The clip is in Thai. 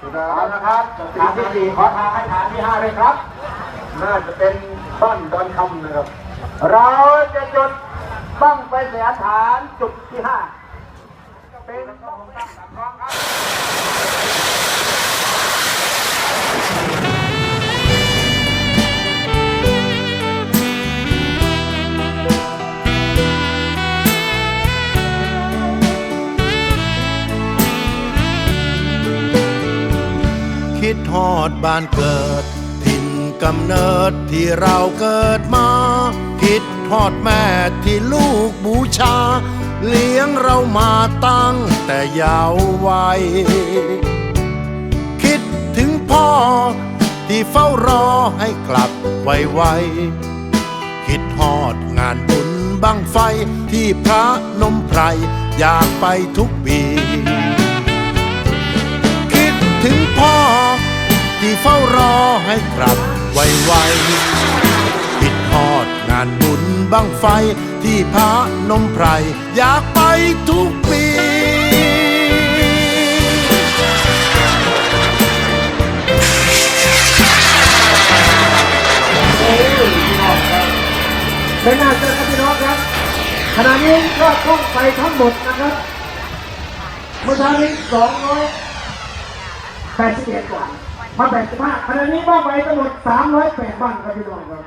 เอาละครับฐานที่สี่ขอทางให้ฐานที่ห้าเลยครับ น่าจะเป็นบ้านดอนคำนะครับ เราจะจุดบ้างไฟเสียฐานจุดที่ห้า คิดทอดบ้านเกิด ถิ่นกำเนิดที่เราเกิดมา คิดทอดแม่ที่ลูกบูชา เลี้ยงเรามาตั้งแต่ยาววัย คิดถึงพ่อที่เฝ้ารอให้กลับไวๆคิดทอดงานบุญบังไฟที่พระนมไพรอยากไปทุกปี ให้กลับไวๆคิดทอดงานบุญบังไฟที่พระนมไพรอยากไปทุกปีเป็นหน้าเจอครับพี่น้องครับขณะนี้ยอดท่องไปทั้งหมดนะครับ เมื่อเช้านี้สองร้อยแปดสิบเอ็ดกว่า มาแบ่งสิบห้าขณะนี้บ้างไปทั้งหมดสามร้อยแปดบ้านครับพี่น้องครับ